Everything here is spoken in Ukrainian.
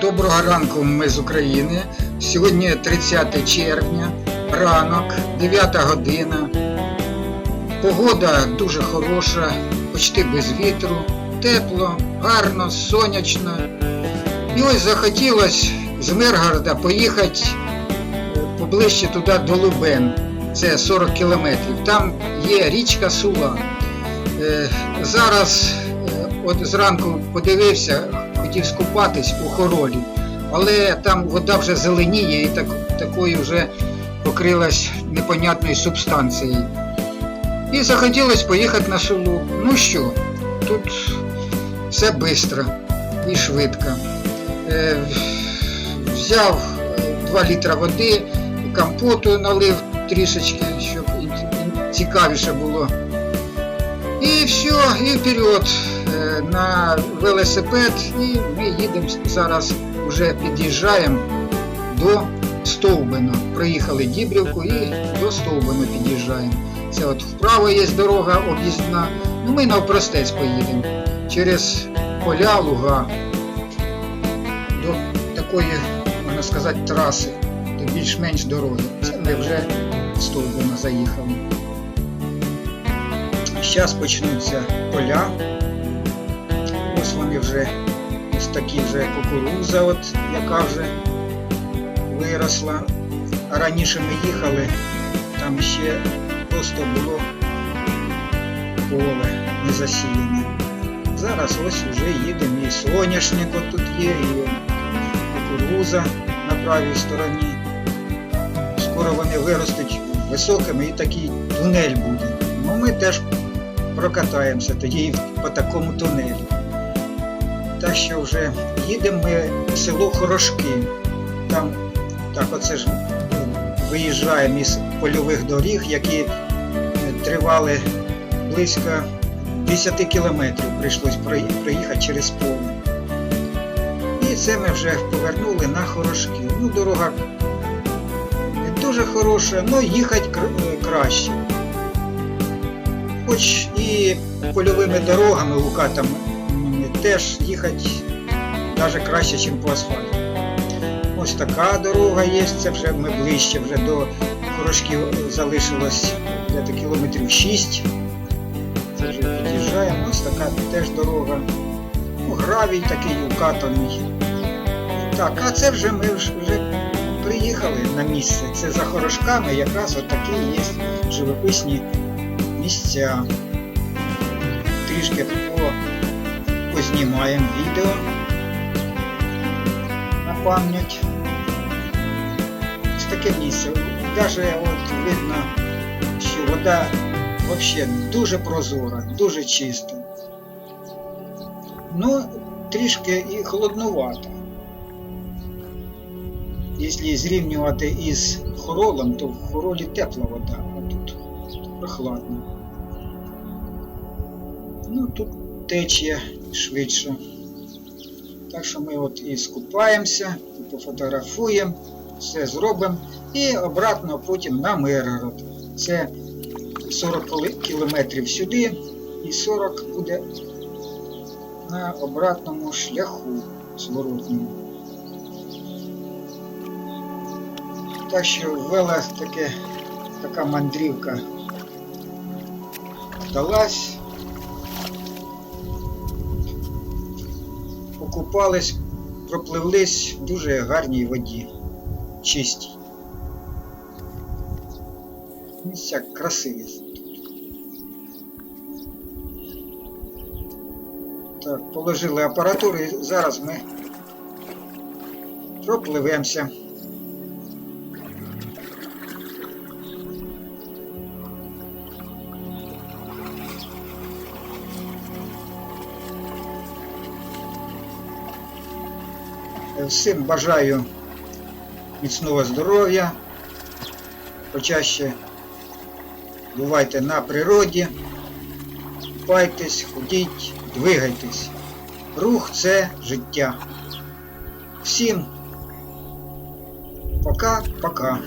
Доброго ранку, ми з України. Сьогодні 30 червня, ранок, 9 година. Погода дуже хороша, почти без вітру, тепло, гарно, сонячно. І ось захотілося з Миргорода поїхати поближче туди до Лубен. Це 40 кілометрів. Там є річка Сула. Е, Зараз е, от зранку подивився, хотів скупатись у хоролі, але там вода вже зеленіє і так, такою вже покрилась непонятною субстанцією. І захотілося поїхати на Сулу. Ну що, тут все швидко і швидко. Е, взяв 2 літра води, компоту налив трішечки, щоб цікавіше було. І все, і вперед е, на велосипед, і ми їдемо зараз, вже під'їжджаємо до Стовбина. Проїхали Дібрівку і до Стовбина під'їжджаємо. Це от вправо є дорога об'їзна. Ну ми навпростець поїдемо через поля, луга до такої, можна сказати, траси, до більш-менш дороги. Це ми вже Стовбина заїхали. Зараз почнуться поля. Ось вони вже ось такі вже кукуруза, от, яка вже виросла. Раніше ми їхали, там ще просто було поле не засіяне. Зараз ось вже їдемо і соняшник тут є, і кукуруза на правій стороні. Скоро вони виростуть високими і такий тунель буде. Ну ми теж прокатаємося тоді по такому тунелю. Так що вже їдемо ми в село Хорошки. Там так оце ж ну, виїжджаємо із польових доріг, які е, тривали близько 10 кілометрів прийшлось прої- проїхати через поле. І це ми вже повернули на Хорошки. Ну, дорога не дуже хороша, але їхати е, краще хоч і польовими дорогами лукатами теж їхати навіть краще, ніж по асфальту. Ось така дорога є, це вже ми ближче вже до Хорошків залишилось десь кілометрів 6. Це вже під'їжджаємо, ось така теж дорога. Ну, гравій такий укатаний. Так, а це вже ми вже приїхали на місце. Це за Хорошками якраз отакі є живописні місця. Трішки по, познімаємо відео на пам'ять. Ось таке місце. Даже от видно, що вода взагалі дуже прозора, дуже чиста. Ну, трішки і холоднувато. Якщо зрівнювати із хоролом, то в хоролі тепла вода, а тут прохладно. Ну, тут течія швидше. Так що ми от і скупаємося, і пофотографуємо, все зробимо і обратно потім на Миргород. Це 40 кілометрів сюди і 40 буде на обратному шляху зворотньому. Так що ввела таке, така мандрівка вдалась. Покупались, пропливлись в дуже гарній воді, чистій. Місця красиві. Так, положили апаратуру і зараз ми пропливемося. Всім бажаю міцного здоров'я. Почаще бувайте на природі, купайтесь, ходіть, двигайтесь. Рух це життя. Всім пока-пока.